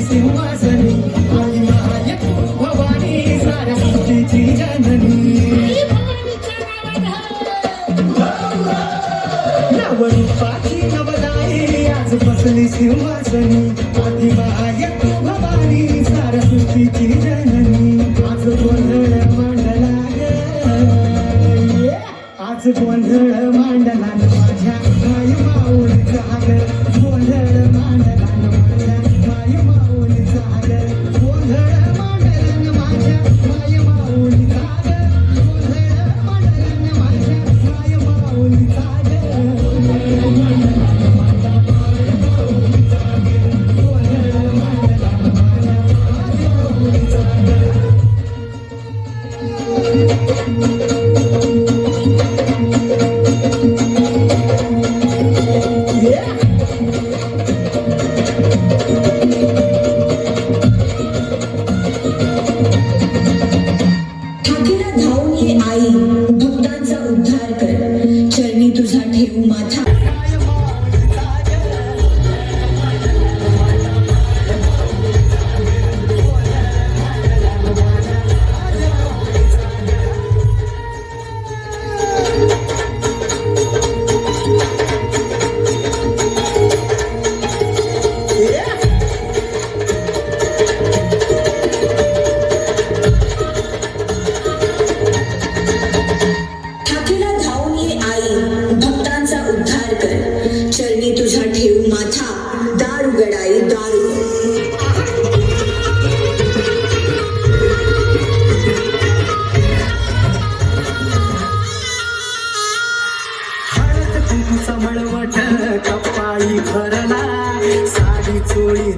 सिंहासनी आधी महाय तू भवानी सारस्वतीची जननी आज गोंधळ मांडला. आज गोंधळ मांडला. माझ्या हे आई बुद्धांचा उद्धार कर चरणी तुझा ठेवू माथा Yeah! कर चलनी तुझा ठेवू माथा दार उघडाई दार. मळवट कपाळी भरला साडी चोळी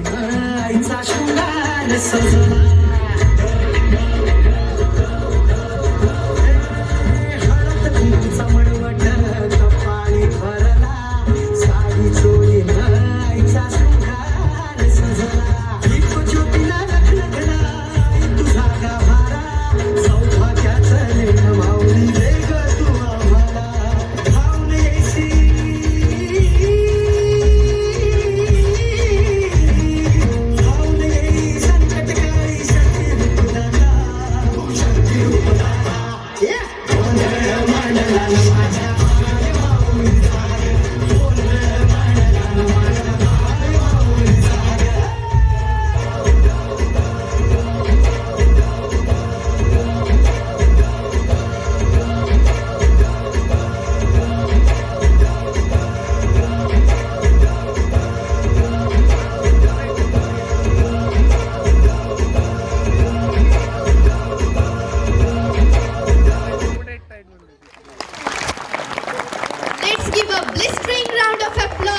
Let's round of applause.